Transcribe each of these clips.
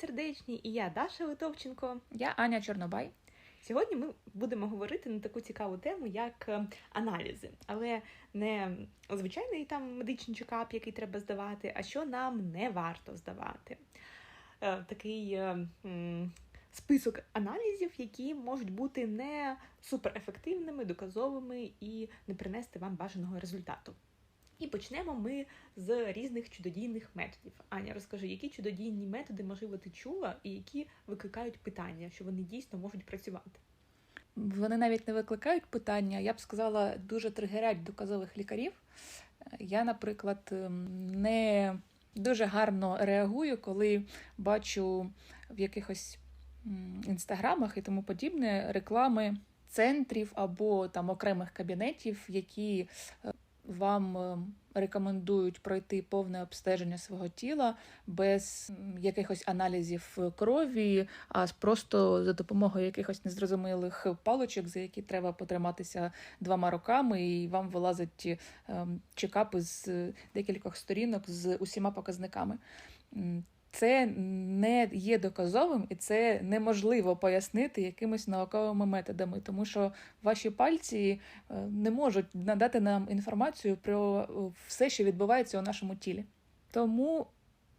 сердечні, і я Даша Литовченко. Я Аня Чорнобай. Сьогодні ми будемо говорити на таку цікаву тему, як е, аналізи, але не звичайний там медичний чекап, який треба здавати, а що нам не варто здавати. Е, Такий е, список аналізів, які можуть бути не суперефективними, доказовими і не принести вам бажаного результату. І почнемо ми з різних чудодійних методів. Аня, розкажи, які чудодійні методи, можливо, ти чула, і які викликають питання, що вони дійсно можуть працювати. Вони навіть не викликають питання, я б сказала, дуже тригерять доказових лікарів. Я, наприклад, ем, не дуже гарно реагую, коли бачу в якихось інстаграмах і тому подібне реклами центрів або там окремих кабінетів, які е, вам е, рекомендують пройти повне обстеження свого тіла без якихось аналізів крові, а просто за допомогою якихось незрозумілих палочок, за які треба потриматися двома руками, і вам вилазить ем, чекапи з декількох сторінок з усіма показниками. Це не є доказовим і це неможливо пояснити якимись науковими методами, тому що ваші пальці е, не можуть надати нам інформацію про е, все, що відбувається у нашому тілі. Тому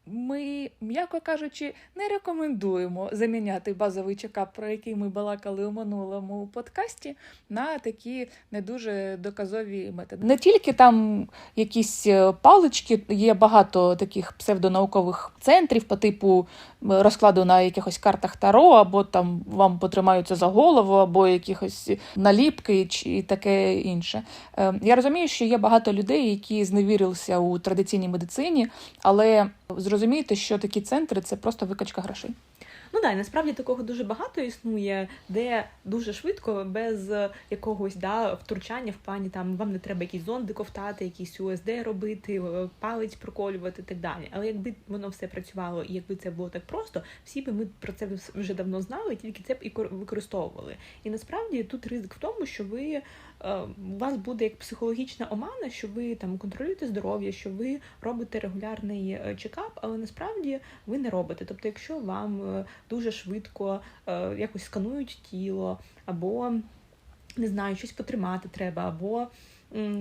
ми, м'яко кажучи, не рекомендуємо заміняти базовий чекап, про який ми балакали у минулому подкасті, на такі не дуже доказові методи. Не тільки там якісь е, палички, є багато таких псевдонаукових центрів по типу е, розкладу на якихось картах Таро, або там вам потримаються за голову, або якихось наліпки чи таке інше. Е, Я розумію, що є багато людей, які зневірилися у традиційній медицині, але зрозумійте, що такі центри це просто викачка грошей. Ну да, і насправді такого дуже багато існує, де дуже швидко, без якогось да, втручання в плані там вам не треба якісь зонди ковтати, якісь УСД робити, е, палець проколювати і так далі. Але якби воно все працювало і якби це було так просто, всі би ми про це вже давно знали, тільки це б і використовували. І насправді тут ризик в тому, що ви у вас буде як психологічна омана, що ви там контролюєте здоров'я, що ви робите регулярний е, чекап, але насправді ви не робите. Тобто, якщо вам е, дуже швидко е, якось сканують тіло, або не знаю, щось потримати треба, або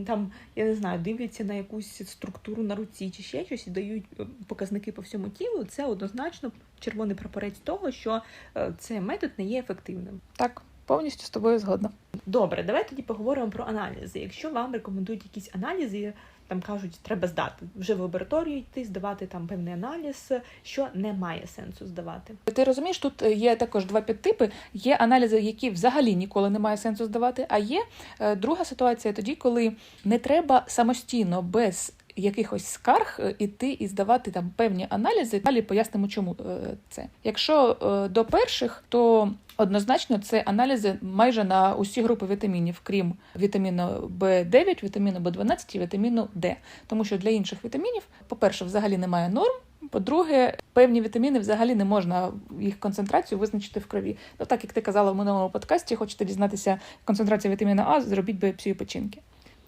там, я не знаю, дивляться на якусь структуру на руці чи ще щось і дають е, показники по всьому тілу, це однозначно червоний прапорець того, що е, цей метод не є ефективним. Так, повністю з тобою згодна. Добре, давай тоді поговоримо про аналізи. Якщо вам рекомендують якісь аналізи, там кажуть, треба здати вже в лабораторію йти, здавати там певний аналіз, що не має сенсу здавати. Ти розумієш, тут є також два підтипи. Є аналізи, які взагалі ніколи немає сенсу здавати. А є е, друга ситуація тоді, коли не треба самостійно без якихось скарг е, іти і здавати там певні аналізи. Далі пояснимо, чому е, це. Якщо е, до перших, то однозначно це аналізи майже на усі групи вітамінів, крім вітаміну В9, вітаміну В12 і вітаміну Д. Тому що для інших вітамінів, по-перше, взагалі немає норм. По-друге, певні вітаміни взагалі не можна їх концентрацію визначити в крові. Ну, так як ти казала в минулому подкасті, хочете дізнатися концентрацію вітаміну А, зробіть біопсію печінки.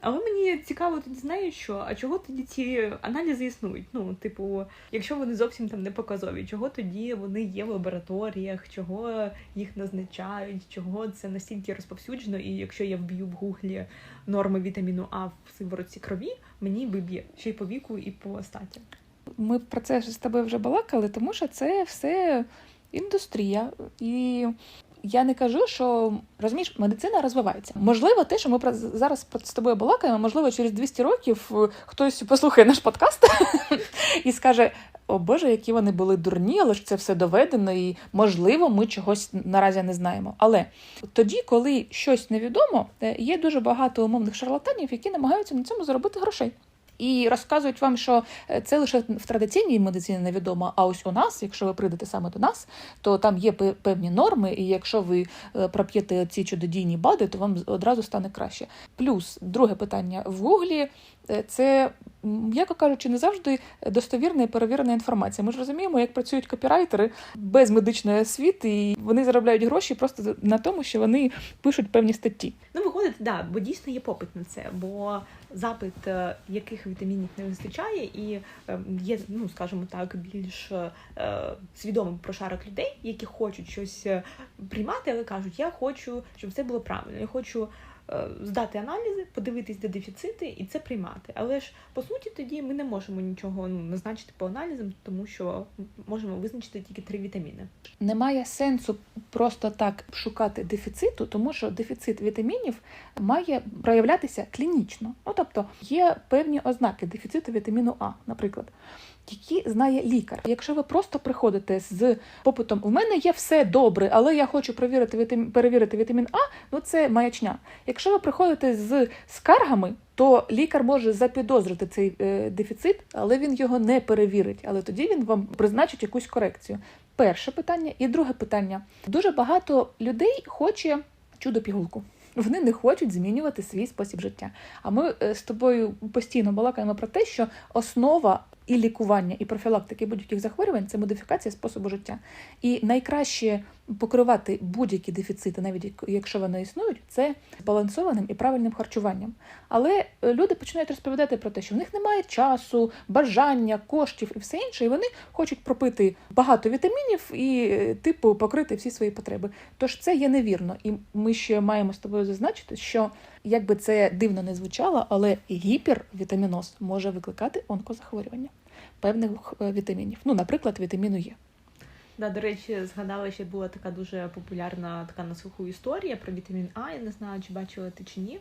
Але мені цікаво тоді знаєш що, а чого тоді ці аналізи існують? Ну, типу, якщо вони зовсім там не показові, чого тоді вони є в лабораторіях, чого їх назначають, чого це настільки розповсюджено, і якщо я вб'ю в гуглі норми вітаміну А в сиворотці крові, мені виб'є ще й по віку, і по статі. Ми про це з тобою вже балакали, тому що це все індустрія. І я не кажу, що розумієш, медицина розвивається. Можливо, те, що ми про зараз з тобою балакаємо, можливо, через 200 років е, хтось послухає наш подкаст і скаже: О Боже, які вони були дурні, але ж це все доведено, і можливо, ми чогось наразі не знаємо. Але тоді, коли щось невідомо, е, є дуже багато умовних шарлатанів, які намагаються на цьому заробити грошей. І розказують вам, що е, це лише в традиційній медицині невідомо. А ось у нас, якщо ви прийдете саме до нас, то там є пе- певні норми, і якщо ви е, проп'єте ці чудодійні БАДи, то вам одразу стане краще. Плюс друге питання в Гуглі це м'яко кажучи, не завжди достовірна і перевірена інформація. Ми ж розуміємо, як працюють копірайтери без медичної освіти, і вони заробляють гроші просто на тому, що вони пишуть певні статті. Ну, виходить, да, бо дійсно є попит на це, бо запит е, яких вітамінів не вистачає, і е, є, ну скажімо так, більш е, свідомим прошарок людей, які хочуть щось е, приймати, але кажуть, я хочу, щоб все було правильно. Я хочу е, здати аналізи, подивитись, де дефіцити, і це приймати. Але ж по суті, тоді ми не можемо нічого ну, назначити по аналізам, тому що можемо визначити тільки три вітаміни. Немає сенсу просто так шукати дефіциту, тому що дефіцит вітамінів має проявлятися клінічно. Ну тобто є певні ознаки дефіциту вітаміну А, наприклад. Які знає лікар. Якщо ви просто приходите з попитом, у мене є все добре, але я хочу перевірити перевірити вітамін А, ну це маячня. Якщо ви приходите з скаргами, то лікар може запідозрити цей е, дефіцит, але він його не перевірить. Але тоді він вам призначить якусь корекцію. Перше питання і друге питання: дуже багато людей хоче чудо-пігулку. Вони не хочуть змінювати свій спосіб життя. А ми е, з тобою постійно балакаємо про те, що основа і лікування, і профілактики будь-яких захворювань це модифікація способу життя. І найкраще покривати будь-які дефіцити, навіть якщо вони існують, це збалансованим і правильним харчуванням. Але е, люди починають розповідати про те, що в них немає часу, бажання, коштів і все інше, і вони хочуть пропити багато вітамінів і, е, типу, покрити всі свої потреби. Тож це є невірно, і ми ще маємо з тобою зазначити, що як би це дивно не звучало, але гіпервітаміноз може викликати онкозахворювання певних е, вітамінів. Ну, наприклад, вітаміну Е. Да, до речі, згадала, що була така дуже популярна така на слуху історія про вітамін А. Я не знаю, чи бачила ти чи ні.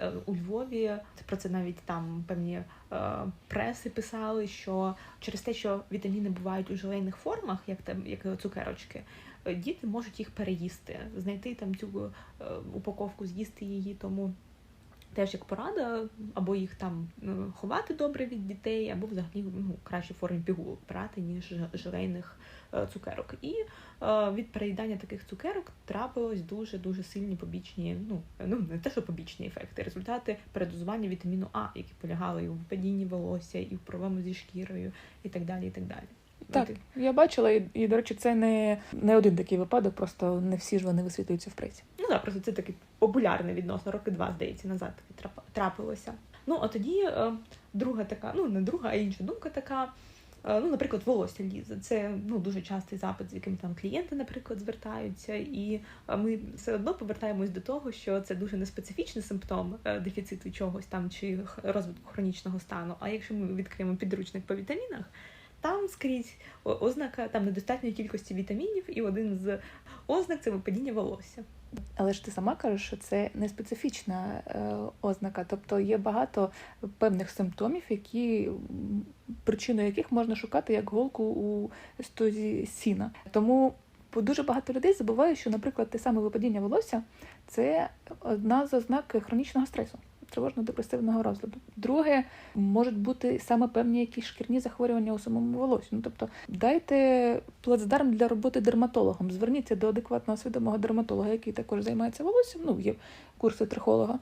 Е, у Львові про це навіть там певні е, преси писали, що через те, що вітаміни бувають у желейних формах, як там як цукерочки, діти можуть їх переїсти, знайти там цю е, упаковку, з'їсти її. Тому теж як порада, або їх там ну, ховати добре від дітей, або взагалі ну, краще формі пігулок брати, ніж желейних е, цукерок. І е, від переїдання таких цукерок трапилось дуже дуже сильні побічні, ну ну не те, що побічні ефекти, результати передозування вітаміну А, які полягали і в падінні волосся, і в проблему зі шкірою, і так далі. і так далі. Так, я бачила, і, і до речі, це не, не один такий випадок, просто не всі ж вони висвітлюються в пресі. Ну так, просто це такий популярний відносно роки два, здається, назад таки трапилося. Ну, а тоді е, друга така, ну не друга, а інша думка така. Е, ну, наприклад, волосся лізе. Це ну дуже частий запит, з яким там клієнти, наприклад, звертаються, і е, ми все одно повертаємось до того, що це дуже неспецифічний симптом е, дефіциту чогось там чи розвитку хронічного стану. А якщо ми відкриємо підручник по вітамінах, там скрізь ознака там недостатньої кількості вітамінів, і один з ознак це випадіння волосся. Але ж ти сама кажеш, що це не специфічна е, ознака, тобто є багато певних симптомів, які причиною яких можна шукати як голку у стозі сіна. Тому дуже багато людей забувають, що, наприклад, те саме випадіння волосся це одна з ознак хронічного стресу тривожно-депресивного розладу. Друге, можуть бути саме певні якісь шкірні захворювання у самому волосі. Ну тобто дайте плацдарм для роботи дерматологом. Зверніться до адекватного свідомого дерматолога, який також займається волоссям. Ну є курси трихолога.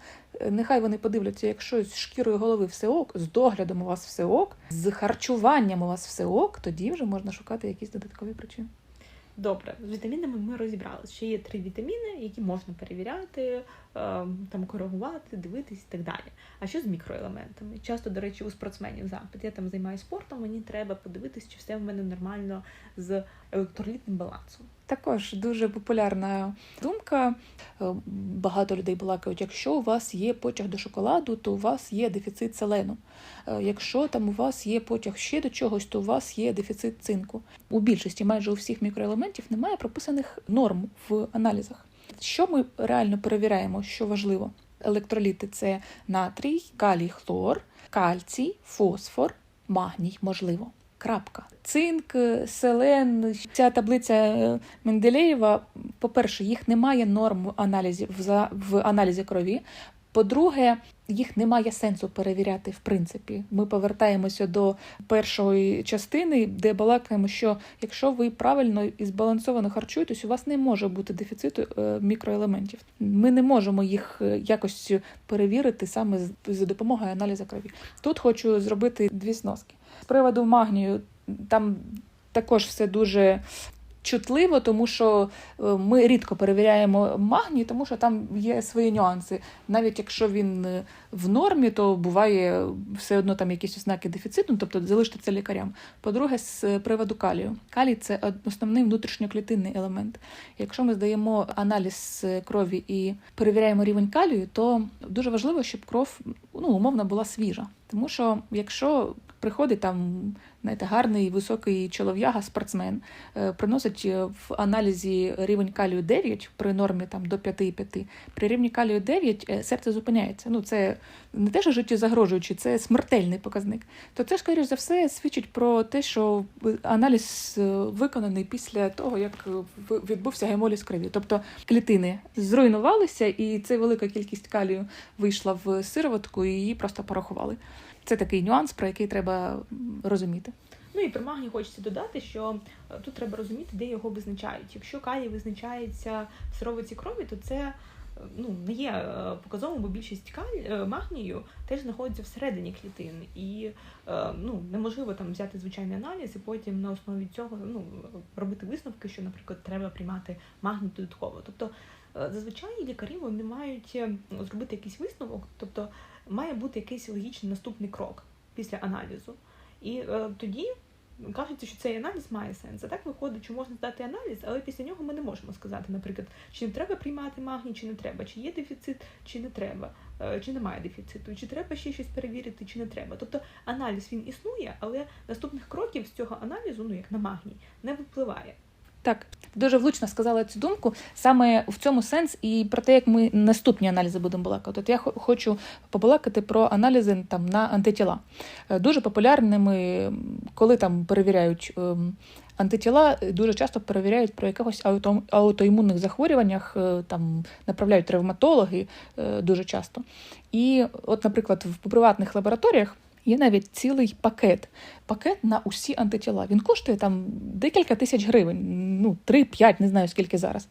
Нехай вони подивляться, якщо з шкірою голови все ок, з доглядом у вас все ок, з харчуванням у вас все ок, тоді вже можна шукати якісь додаткові причини. Добре, з вітамінами ми розібралися. Ще є три вітаміни, які можна перевіряти, е, там коригувати, дивитись і так далі. А що з мікроелементами? Часто, до речі, у спортсменів запит. Я там займаюся спортом, мені треба подивитись, чи все в мене нормально з електролітним балансом. Також дуже популярна думка. Е, багато людей балакають, якщо у вас є потяг до шоколаду, то у вас є дефіцит селену. Е, якщо там у вас є потяг ще до чогось, то у вас є дефіцит цинку. У більшості майже у всіх мікроелементів немає прописаних норм в аналізах. Що ми реально перевіряємо, що важливо? Електроліти це натрій, калій, хлор, кальцій, фосфор, магній, можливо крапка. Цинк, селен, ця таблиця е, Менделєєва, по-перше, їх немає норм аналізів в аналізі крові. По-друге, їх немає сенсу перевіряти в принципі. Ми повертаємося до першої частини, де балакаємо, що якщо ви правильно і збалансовано харчуєтесь, у вас не може бути дефіциту е, мікроелементів. Ми не можемо їх е, якось перевірити саме за допомогою аналізу крові. Тут хочу зробити дві сноски. З приводу магнію, там також все дуже чутливо, тому що е, ми рідко перевіряємо магній, тому що там є свої нюанси. Навіть якщо він е, в нормі, то буває все одно там якісь ознаки дефіциту, тобто залишити це лікарям. По-друге, з приводу калію. Калій це основний внутрішньоклітинний елемент. Якщо ми здаємо аналіз крові і перевіряємо рівень калію, то дуже важливо, щоб кров ну, умовно була свіжа. Тому що якщо приходить там знаєте, гарний високий чолов'яга, спортсмен, е, приносить е, в аналізі рівень калію 9 при нормі там до 5,5. При рівні калію 9 е, серце зупиняється. Ну це не те, що життєзагрожуючи, це смертельний показник. То це, скоріш за все, свідчить про те, що аналіз виконаний після того, як відбувся гемоліз крові. Тобто клітини зруйнувалися, і ця велика кількість калію вийшла в сироватку, і її просто порахували. Це такий нюанс, про який треба розуміти. Ну і про магній хочеться додати, що е, тут треба розуміти, де його визначають. Якщо калій визначається в сировиці крові, то це е, ну, не є е, показовим, бо більшість каль... магнію теж знаходиться всередині клітин. І ну, неможливо там взяти звичайний аналіз і потім на основі цього ну, робити висновки, що, наприклад, треба приймати магній додатково. Тобто зазвичай лікарі вони мають зробити якийсь висновок, тобто має бути якийсь логічний наступний крок після аналізу. І е, тоді кажеться, що цей аналіз має сенс. А так виходить, що можна здати аналіз, але після нього ми не можемо сказати, наприклад, чи не треба приймати магній, чи не треба, чи є дефіцит, чи не треба, е, чи немає дефіциту, чи треба ще щось перевірити, чи не треба. Тобто аналіз він існує, але наступних кроків з цього аналізу, ну як на магній, не випливає. Так, дуже влучно сказала цю думку саме в цьому сенс і про те, як ми наступні аналізи будемо балакати. От я хочу побалакати про аналізи там на антитіла. Е, дуже популярними, коли там перевіряють ем, антитіла, дуже часто перевіряють про якихось аутоімунних захворюваннях, е, там направляють травматологи е, дуже часто. І, от, наприклад, в приватних лабораторіях. Є навіть цілий пакет. Пакет на усі антитіла. Він коштує там декілька тисяч гривень, ну 3-5, не знаю скільки зараз.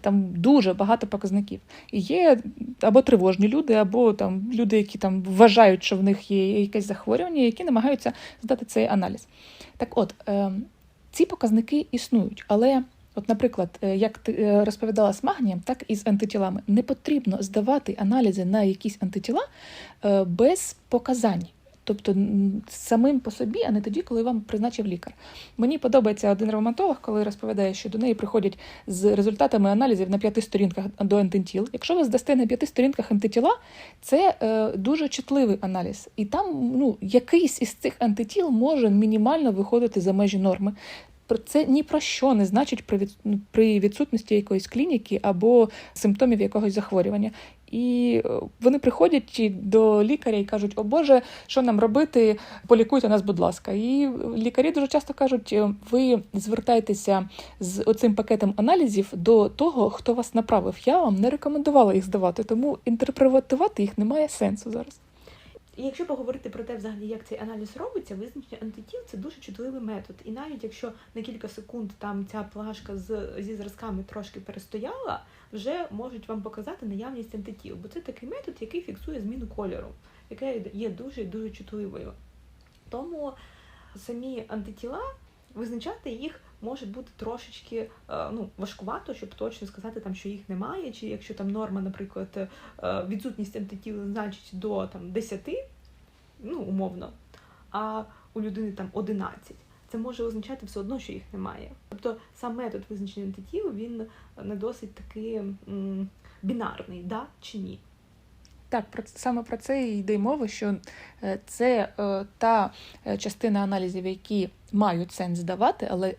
Там дуже багато показників. І є або тривожні люди, або там люди, які там вважають, що в них є якесь захворювання, які намагаються здати цей аналіз. Так от, е, ці показники існують, але. От, наприклад, е, як ти е, розповідала з магнієм, так і з антитілами, не потрібно здавати аналізи на якісь антитіла без показань. Тобто самим по собі, а не тоді, коли вам призначив лікар. Мені подобається один ревматолог, коли розповідає, що до неї приходять з результатами аналізів на п'яти сторінках до антитіл. Якщо ви здасте на п'яти сторінках антитіла, це е, дуже чутливий аналіз. І там ну, якийсь із цих антитіл може мінімально виходити за межі норми. Це ні про що не значить ну, при відсутності якоїсь клініки або симптомів якогось захворювання. І е, вони приходять до лікаря і кажуть, о Боже, що нам робити? Полікуйте нас, будь ласка. І лікарі дуже часто кажуть, «Е, ви звертайтеся з оцим пакетом аналізів до того, хто вас направив. Я вам не рекомендувала їх здавати, тому інтерпретувати їх немає сенсу зараз. Якщо поговорити про те, взагалі, як цей аналіз робиться, визначення антитіл це дуже чутливий метод. І навіть якщо на кілька секунд там ця плашка з зі зразками трошки перестояла, вже можуть вам показати наявність антитіл. Бо це такий метод, який фіксує зміну кольору, яка є дуже дуже чутливою. Тому самі антитіла визначати їх може бути трошечки е, ну, важкувато, щоб точно сказати, там, що їх немає, чи якщо там норма, наприклад, е, відсутність антитіл значить до там, 10, ну, умовно, а у людини там 11. Це може означати все одно, що їх немає. Тобто сам метод визначення антитіл, він не досить такий м, бінарний, да чи ні. Так, про саме про це і йде мова, що е, це е, та е, частина аналізів, які мають сенс здавати, але е,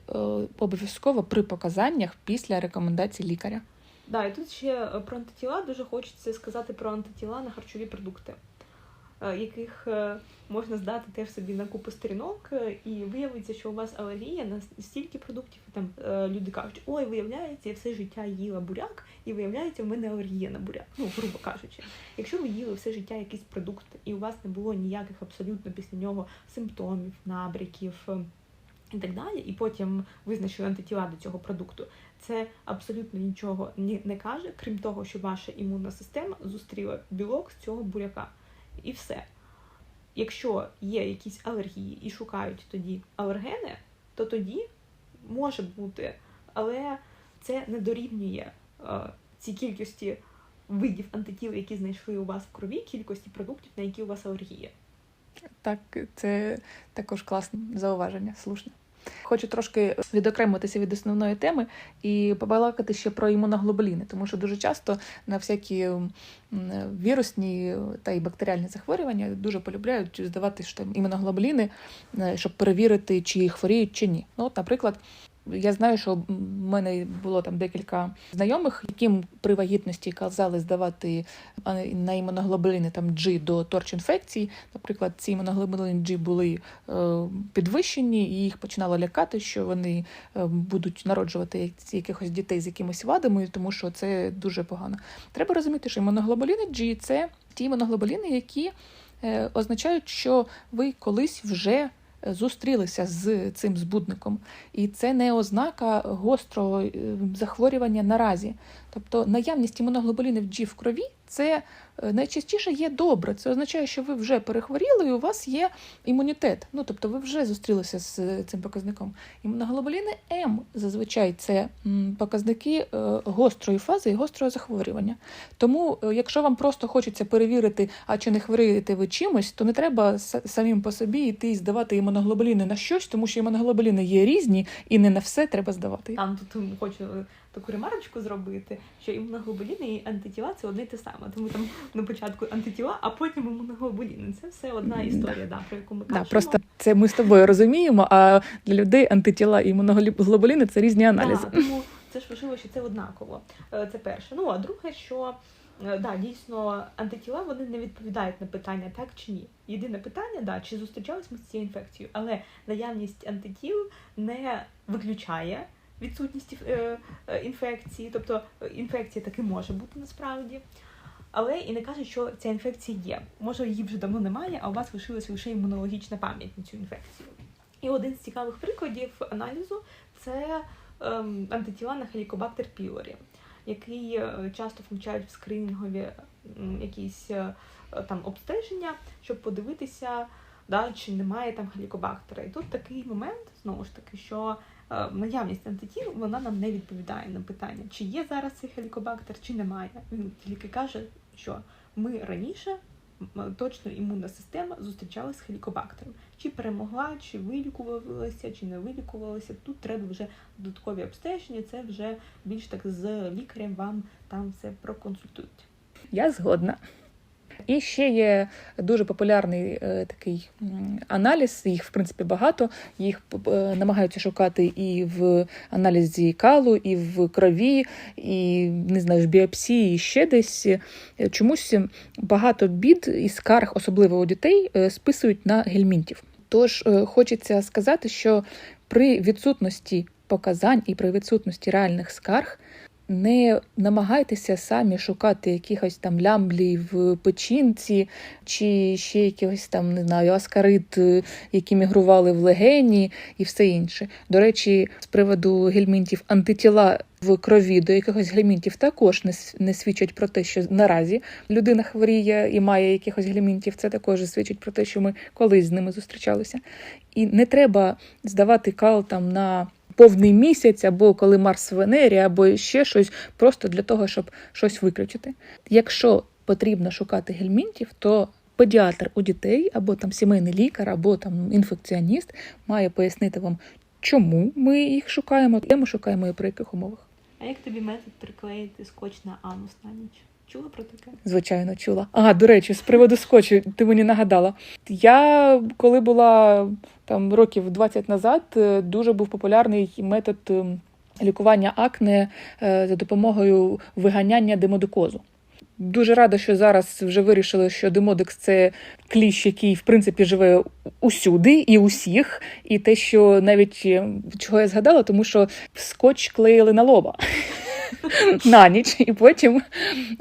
обов'язково при показаннях після рекомендацій лікаря. Да, і тут ще про антитіла дуже хочеться сказати про антитіла на харчові продукти. Е, яких е, можна здати теж собі на купу сторінок, е, і виявиться, що у вас алергія на стільки продуктів. І Там люди кажуть, ой, виявляється, я все життя їла буряк, і виявляється, в мене алергія на буряк. Ну, грубо кажучи, якщо ви їли все життя якийсь продукт, і у вас не було ніяких абсолютно після нього симптомів, набряків. е, І так далі, і потім визначили антитіла до цього продукту. Це абсолютно нічого ні- не каже, крім того, що ваша імунна система зустріла білок з цього буряка. І все. Якщо є якісь алергії і шукають тоді алергени, то тоді може бути, але це не дорівнює е, цій кількості видів антитіл, які знайшли у вас в крові, кількості продуктів, на які у вас алергія. Так, це також класне зауваження, слушне. Хочу трошки відокремитися від основної теми і побалакати ще про імуноглобуліни, тому що дуже часто на всякі вірусні та й бактеріальні захворювання дуже полюбляють здавати що там імуноглобуліни, е, щоб перевірити, чи хворіють чи ні. Ну, от, наприклад, я знаю, що в мене було там декілька знайомих, яким при вагітності казали здавати на імуноглобуліни там G до торч-інфекцій. Наприклад, ці імуноглобуліни G були е, підвищені, і їх починало лякати, що вони е, будуть народжувати як- якихось дітей з якимись вадами, тому що це дуже погано. Треба розуміти, що імуноглобуліни G – це ті імуноглобуліни, які е, означають, що ви колись вже зустрілися з цим збудником. І це не ознака гострого е, захворювання наразі. Тобто наявність імуноглобулінів G в крові це е, найчастіше є добре. Це означає, що ви вже перехворіли і у вас є імунітет. Ну тобто ви вже зустрілися з е, цим показником. Імуноглобуліни М зазвичай це показники е, гострої фази і гострого захворювання. Тому, якщо вам просто хочеться перевірити, а чи не хворієте ви чимось, то не треба самим по собі йти і здавати імуноглобуліни на щось, тому що імуноглобуліни є різні, і не на все треба здавати. Там тут хочу таку ремарочку зробити, що імуноглобуліни і антитіла це одне й те саме. Тому там на початку антитіла, а потім імуноглобуліни. Це все одна історія, да, про яку ми Да, просто це ми з тобою розуміємо, а для людей антитіла і імуноглобуліни це різні аналізи. Да, тому це ж важливо, що це однаково. Е, Це перше. Ну а друге, що е, да, дійсно антитіла вони не відповідають на питання так чи ні. Єдине питання, да, чи зустрічались ми з цією інфекцією, але наявність антитіл не виключає відсутність е, е, інфекції, тобто е, інфекція таки може бути насправді. Але і не каже, що ця інфекція є. Може, її вже давно немає, а у вас лишилась лише імунологічна пам'ять на цю інфекцію. І один з цікавих прикладів аналізу це ем, антитіла на хелікобактер пілорі, який часто включають в скринінгові якісь там обстеження, щоб подивитися, да, чи немає там хелікобактера. І тут такий момент, знову ж таки, що наявність антитіл вона нам не відповідає на питання, чи є зараз цей хелікобактер, чи немає. Він тільки каже, що ми раніше. Точно імунна система зустрічалася з хелікобактером. Чи перемогла, чи вилікувалася, чи не вилікувалася. Тут треба вже додаткові обстеження. Це вже більш так з лікарем вам там все проконсультують. Я згодна. І ще є дуже популярний е, такий аналіз, їх в принципі багато. Їх е, намагаються шукати і в аналізі калу, і в крові, і не знаю, в біопсії, і ще десь. Чомусь багато бід і скарг, особливо у дітей, е, списують на гельмінтів. Тож хочеться сказати, що при відсутності показань і при відсутності реальних скарг не намагайтеся самі шукати якихось там лямблі в печінці, чи ще якихось там, не знаю, аскарит, е, які мігрували в легені і все інше. До речі, з приводу гельмінтів антитіла в крові до якихось гельмінтів також не, свідчать про те, що наразі людина хворіє і має якихось гельмінтів. Це також свідчить про те, що ми колись з ними зустрічалися. І не треба здавати кал там на повний місяць, або коли Марс в Венері, або ще щось, просто для того, щоб щось виключити. Якщо потрібно шукати гельмінтів, то педіатр у дітей, або там сімейний лікар, або там інфекціоніст має пояснити вам, чому ми їх шукаємо, де ми шукаємо і при яких умовах. А як тобі метод приклеїти скотч на анус на ніч? Чула про таке? Звичайно, чула. А, до речі, з приводу скотчу, ти мені нагадала. Я коли була там років 20 назад, е, дуже був популярний метод ем, лікування акне е, за допомогою виганяння демодикозу. Дуже рада, що зараз вже вирішили, що демодекс це кліщ, який в принципі живе усюди і усіх. І те, що навіть е, чого я згадала, тому що скотч клеїли на лоба. На ніч, і потім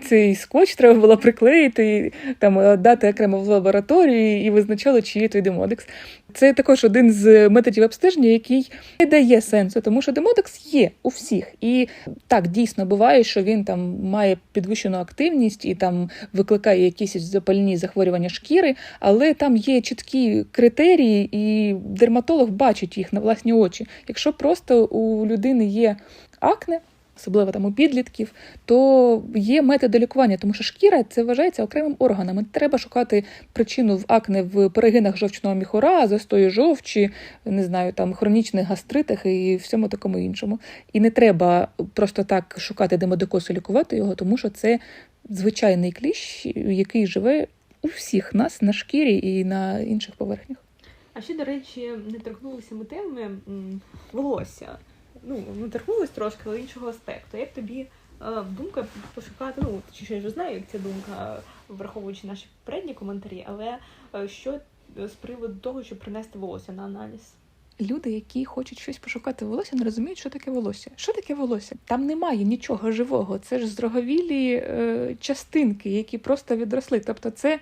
цей скотч треба було приклеїти, там дати окремо в лабораторії і визначали, чи є той демодекс. Це також один з методів обстеження, який не дає сенсу, тому що демодекс є у всіх. І так дійсно буває, що він там має підвищену активність і там викликає якісь запальні захворювання шкіри, але там є чіткі критерії, і дерматолог бачить їх на власні очі. Якщо просто у людини є акне, особливо там у підлітків, то є методи лікування, тому що шкіра це вважається окремим органом. Треба шукати причину в акне в перегинах жовчного міхура, застої жовчі, не знаю, там хронічних гастритах і всьому такому іншому. І не треба просто так шукати демодикоз і лікувати його, тому що це звичайний кліщ, який живе у всіх нас на шкірі і на інших поверхнях. А ще, до речі, не торкнулися ми теми волосся. Ну, ми торкнулись трошки, але іншого аспекту. Як тобі е, думка пошукати, ну, чи я вже знаю, як ця думка, враховуючи наші попередні коментарі, але е, що з приводу того, щоб принести волосся на аналіз? Люди, які хочуть щось пошукати волосся, не розуміють, що таке волосся. Що таке волосся? Там немає нічого живого. Це ж зроговілі е, частинки, які просто відросли. Тобто, це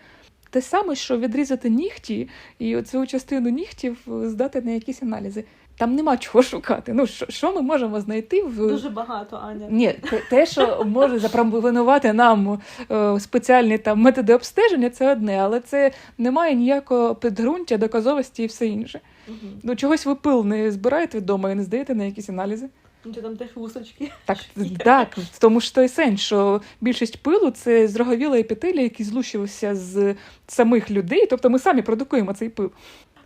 те саме, що відрізати нігті, і оцю частину нігтів здати на якісь аналізи. Там нема чого шукати. Ну що, що ми можемо знайти в Дуже багато, Аня. ні, те- те, що може запропонувати нам е, спеціальні там методи обстеження, це одне, але це не має ніякого підґрунтя, доказовості і все інше. Угу. Ну чогось ви пил не збираєте вдома і не здаєте на якісь аналізи. Ну, там теж вусочки. Так, Що так, тому ж той сенс, що більшість пилу це зроговіла епітелія, який злущився з самих людей. Тобто ми самі продукуємо цей пил.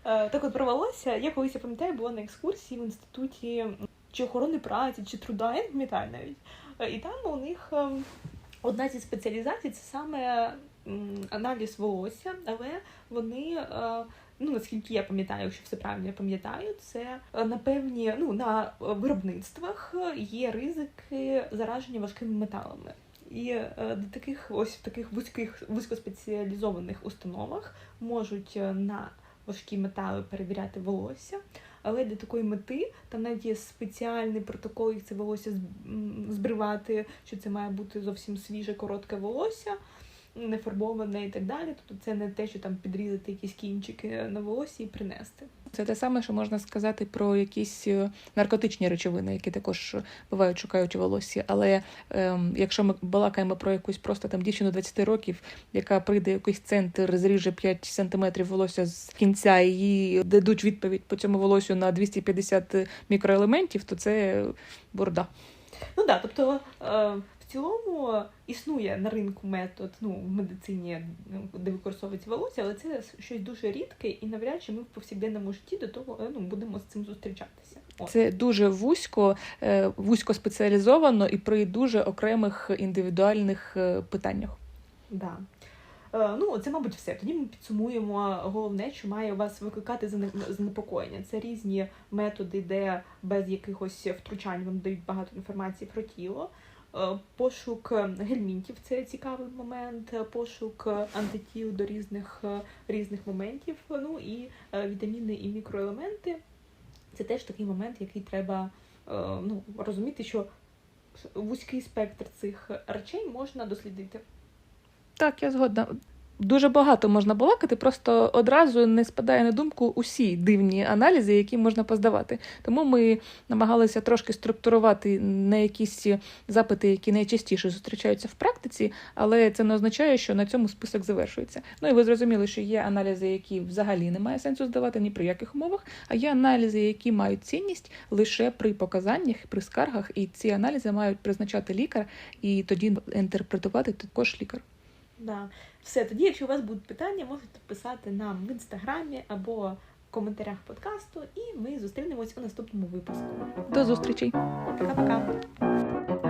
Е, Так от про я колись я пам'ятаю, була на екскурсії в інституті чи охорони праці, чи труда, я не пам'ятаю навіть. Е, І там у них ем, одна зі спеціалізацій це саме аналіз волосся, але вони. е, Ну, наскільки я пам'ятаю, якщо все правильно я пам'ятаю, це е, на певні ну на е, виробництвах є ризики зараження важкими металами. І е, до таких ось таких вузьких вузькоспеціалізованих установах можуть е, на важкі метали перевіряти волосся. Але для такої мети там навіть є спеціальний протокол, як це волосся збривати, що це має бути зовсім свіже, коротке волосся, нефарбоване і так далі. Тобто це не те, що там підрізати якісь кінчики на волосі і принести. Це те саме, що можна сказати про якісь е, наркотичні речовини, які також бувають шукають у волоссі. Але ем, якщо ми балакаємо про якусь просто там дівчину 20 років, яка прийде в якийсь центр, зріже 5 сантиметрів волосся з кінця, і їй дадуть відповідь по цьому волосю на 250 мікроелементів, то це бурда. Ну да, тобто е, в цілому існує на ринку метод ну, в медицині, ну, де використовується волосся, але це щось дуже рідке, і навряд чи ми в повсякденному житті до того е, ну, будемо з цим зустрічатися. От. Це дуже вузько, е, вузько спеціалізовано і при дуже окремих індивідуальних е, питаннях. Да. Ну, це, мабуть, все. Тоді ми підсумуємо головне, що має вас викликати занепокоєння. Це різні методи, де без якихось втручань вам дають багато інформації про тіло. Е, Пошук е, гельмінтів це цікавий момент, е, пошук антитіл до різних, різних моментів. Ну і вітаміни і мікроелементи. Це теж такий момент, який треба ну, розуміти, що вузький спектр цих речей можна дослідити. Так, я згодна. Дуже багато можна балакати, просто одразу не спадає на думку усі дивні аналізи, які можна поздавати. Тому ми намагалися трошки структурувати на якісь запити, які найчастіше зустрічаються в практиці, але це не означає, що на цьому список завершується. Ну і ви зрозуміли, що є аналізи, які взагалі немає сенсу здавати ні при яких умовах, а є аналізи, які мають цінність лише при показаннях, при скаргах, і ці аналізи мають призначати лікар, і тоді інтерпретувати також лікар. Да. Все, тоді, якщо у вас будуть питання, можете писати нам в інстаграмі або в коментарях подкасту, і ми зустрінемось у наступному випуску. До зустрічей! Пока-пока!